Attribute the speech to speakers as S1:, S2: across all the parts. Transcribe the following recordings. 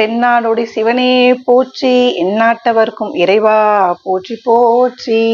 S1: தென்னாடோடி சிவனே போற்றி எந்நாட்டவர்க்கும் இறைவா போற்றி போற்றி.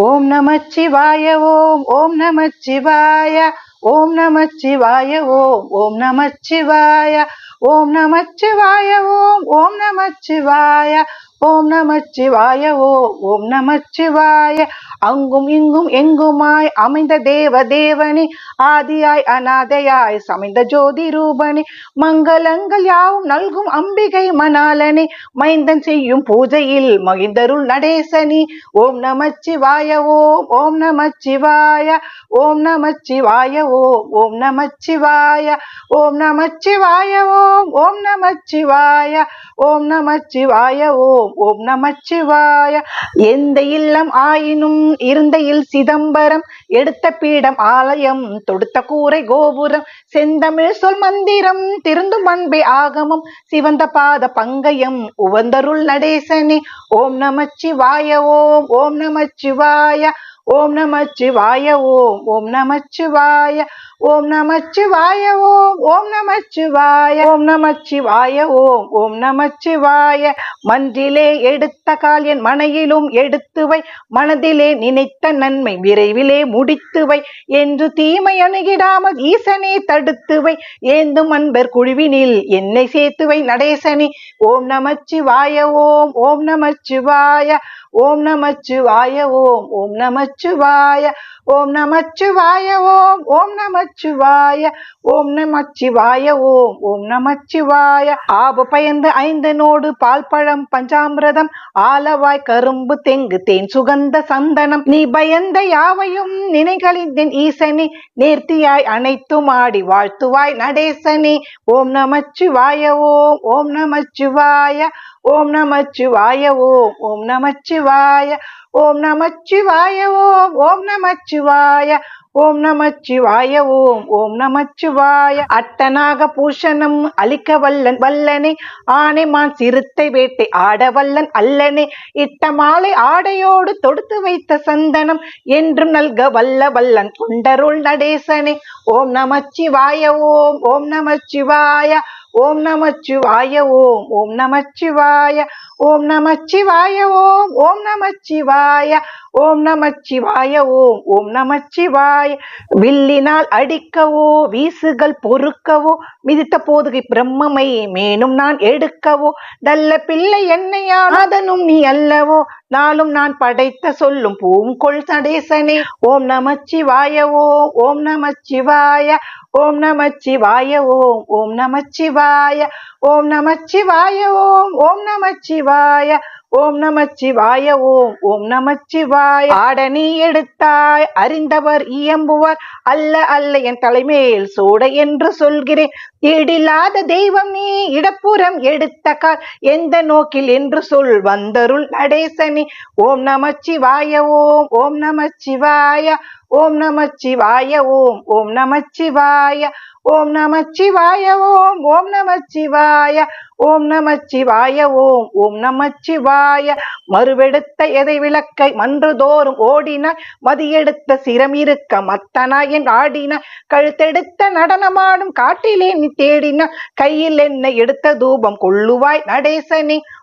S1: ஓம் நமச்சிவாய ஓம் ஓம் நமச்சிவாய ஓம் நமச்சிவாய ஓம் ஓம் நமச்சிவாய ஓம் நமச்சிவாய ஓம் ஓம் நமச்சிவாய ஓம் நமச்சிவாய ஓம் ஓம் நமச்சிவாய அங்கும் இங்கும் எங்குமாய் அமைந்த தேவ தேவனி ஆதியாய் அநாதையாய் சமைந்த ஜோதி ரூபனி. மங்களங்கள் யாவும் நல்கும் அம்பிகை மணாலனி மைந்தன் செய்யும் பூஜையில் மகிந்தருள் நடேசனி. ஓம் நமச்சிவாய ஓம் ஓம் நமச்சிவாய ஓம் நமச்சிவாய ஓம் ஓம் நமச்சிவாய ஓம் நமச்சிவாய ஓம் ஓம் நமச்சிவாய ஓம் நமச்சிவாய ஓம் ஓம் நமச்சிவாய. எந்த இல்லம் ஆயினும் இருந்தையில் சிதம்பரம் எடுத்த பீடம் ஆலயம் தொடுத்த கூரை கோபுரம் செந்தமிழ் சொல் மந்திரம் திருந்தும் அன்பே ஆகமம் சிவந்த பாத பங்கயம் உவந்தருள் நடேசனே. ஓம் நமச்சிவாய ஓம் ஓம் நமச்சிவாய. ஓம் நமச்சிவாய ஓம் ஓம் நமச்சிவாய ஓம் நமச்சிவாய ஓம் ஓம் நமச்சிவாய ஓம் நமச்சிவாய ஓம் ஓம் நமச்சிவாய. மன்றிலே எடுத்த கால் என் மனையிலும் எடுத்து வை. மனதிலே நினைத்த நன்மை விரைவிலே முடித்து வை. என்று தீமை அணுகிடாமல் ஈசனே தடுத்து வை. ஏந்தும் அன்பர் குழுவினில் என்னை சேர்த்து வை நடேசனி. ஓம் நமச்சிவாய ஓம் ஓம் நமச்சிவாய ஓம் நமச்சிவாய ஓம் ஓம் நமச்சிவாய ஓம் நமச்சிவாய ஓம் ஓம் நமச்சிவாய ஓம் நமச்சிவாய ஓம் ஓம் நமச்சிவாய. ஆப பயந்து ஐந்து நோடு பால் பழம் பஞ்சாமிரதம் ஆலவாய் கரும்பு தெங்கு தேன் சுகந்த சந்தனம். நீ பயந்த யாவையும் நினைகளின் ஈசனி நேர்த்தியாய் அனைத்தும் ஆடி வாழ்த்துவாய் நடேசனி. ஓம் நமச்சிவாய ஓம் ஓம் நமச்சிவாய ஓம் நமச்சிவாய ஓம் ஓம் நமச்சிவாய ஓம் நமச்சிவாய ஓம் ஓம் நமச்சிவாய ஓம் நமச்சிவாய ஓம் ஓம் நமச்சிவாய. அட்டனாக பூஷணம் அழிக்க வல்லன் வல்லனே ஆனைமான் சிறுத்தை வேட்டை ஆட வல்லன் அல்லனே. இட்ட மாலை ஆடையோடு தொடுத்து வைத்த சந்தனம் என்றும் நல்க வல்ல வல்லன் கொண்டருள் நடேசனே. ஓம் நமச்சிவாய ஓம் ஓம் நமச்சிவாய ஓம் நமச்சிவாய ஓம் ஓம் நமச்சிவாய ஓம் நமச்சிவாய ஓம் ஓம் நமச்சிவாய ஓம் நமச்சிவாய ஓம் ஓம் நமச்சிவாய. வில்லினால் அடிக்கவோ வீசுகள் பொறுக்கவோ மிதித்த போதுகை பிரம்மமை மேலும் நான் எடுக்கவோ. நல்ல பிள்ளை என்னையானதனும் நீ அல்லவோ. நாளும் நான் படைத்த சொல்லும் பூங்கொள் நடேசனே ஓம் நமச்சிவாய ஓம் ஓம் நமச்சிவாய ஓம் நமச்சிவாய ஓம் ஓம் நமச்சிவாய ஓம் நமச்சிவாய ஓம் ஓம் நமச்சிவாய ஓம் நமச்சிவாய ஓம் ஓம் நமச்சிவாய ஆடனி எடுத்தாய் அறிந்தவர் இயம்புவார். அல்ல அல்ல என் தலைமேல் சூட என்று சொல்கிறேன். ஈடில்லாத தெய்வம் நீ இடப்புறம் எடுத்த கால். எந்த நோக்கில் என்று சொல் வந்தருள் நடேசனி. ஓம் நமச்சிவாய ஓம் ஓம் நமச்சிவாய ஓம் நமச்சிவாய ஓம் ஓம் நமச்சிவாய ஓம் நமச்சிவாய ஓம் ஓம் நமச்சிவாய ஓம் நமச்சிவாய ஓம் ஓம் நமச்சிவாய மறுவெடுத்த எதை விளக்கை மன்றுதோறும் ஓடினாய் மதியெடுத்த சிரம் இருக்க மத்தனாய் என் ஆடினாய் கழுத்தெடுத்த நடனமாடும் காட்டிலே நீ தேடினாய் கையில் என்ன எடுத்த தூபம் கொள்ளுவாய் நடேசனி.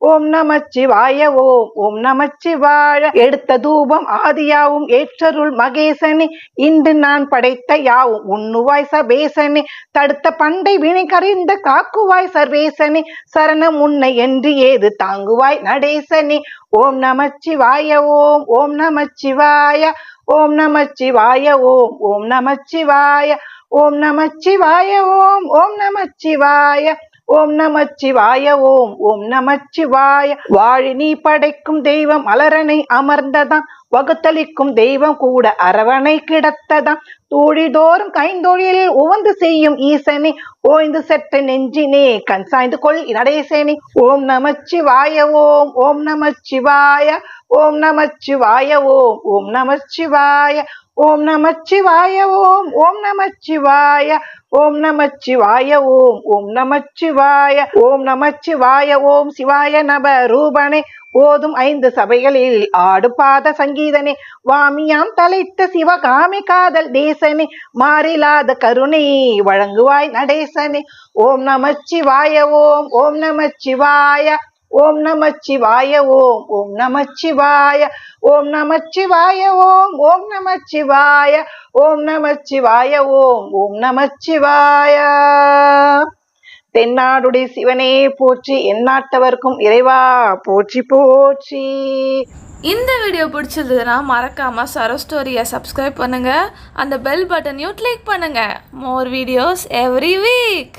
S1: ஓம் நமச்சிவாய ஓம் ஓம் நமச்சிவாய எடுத்த தூபம் ஆதியாவும் ஏற்றருள் மகேசனே. இன்று நான் படைத்த யாவும் உண்ணுவாய் சபேசனே தடுத்த பண்டை வினை கரைந்த காக்குவாய் சர்வேசனே. சரணம் உன்னை என்று ஏது தாங்குவாய் நடேசனே. ஓம் நமச்சிவாய ஓம் ஓம் நமச்சிவாய ஓம் நமச்சிவாய ஓம் ஓம் நமச்சிவாய ஓம் நமச்சிவாய ஓம் ஓம் நமச்சிவாய ஓம் நமச்சிவாய ஓம் ஓம் நமச்சிவாய. வாழி நீ படைக்கும் தெய்வம் அலரனை அமர்ந்ததாம். வகுத்தளிக்கும் தெய்வம் கூட அரவணை கிடத்ததாம். தோழிதோறும் கைந்தொழிலில் உவந்து செய்யும் ஈசனே ஓய்ந்து செற்ற நெஞ்சினே கண் சாய்ந்து கொள் நடேசேனே ஓம் நமச்சிவாய ஓம் ஓம் நமச்சிவாய ஓம் நமச்சிவாய ஓம் ஓம் நமச்சிவாய. ஓம் நமச்சிவாய ஓம் ஓம் நமச்சிவாய ஓம் நமச்சிவாய ஓம் ஓம் நமச்சிவாய ஓம் நமச்சிவாய ஓம் சிவாய நப ரூபனே ஓதும் ஐந்து சபைகளில் ஆடு பாத சங்கீதனே வாமியாம் தலைத்த சிவகாமி காதல் தேசனே மாறிலாத கருணை வழங்குவாய் நடேசனே ஓம் நமச்சிவாய ஓம் ஓம் நமச்சிவாய ஓம் நமச்சிவாய ஓம் ஓம் நமச்சிவாய ஓம் நமச்சிவாய ஓம் ஓம் நமச்சிவாய ஓம் நமச்சிவாய ஓம் ஓம் நமச்சிவாய. தென்னாடுடைய சிவனே போற்றி எந்நாட்டவர்க்கும் இறைவா போற்றி போற்றி.
S2: இந்த வீடியோ பிடிச்சிருந்ததுன்னா மறக்காம சரோ ஸ்டோரியை சப்ஸ்கிரைப் பண்ணுங்க. அந்த பெல் பட்டனையும் கிளிக் பண்ணுங்க. More videos every week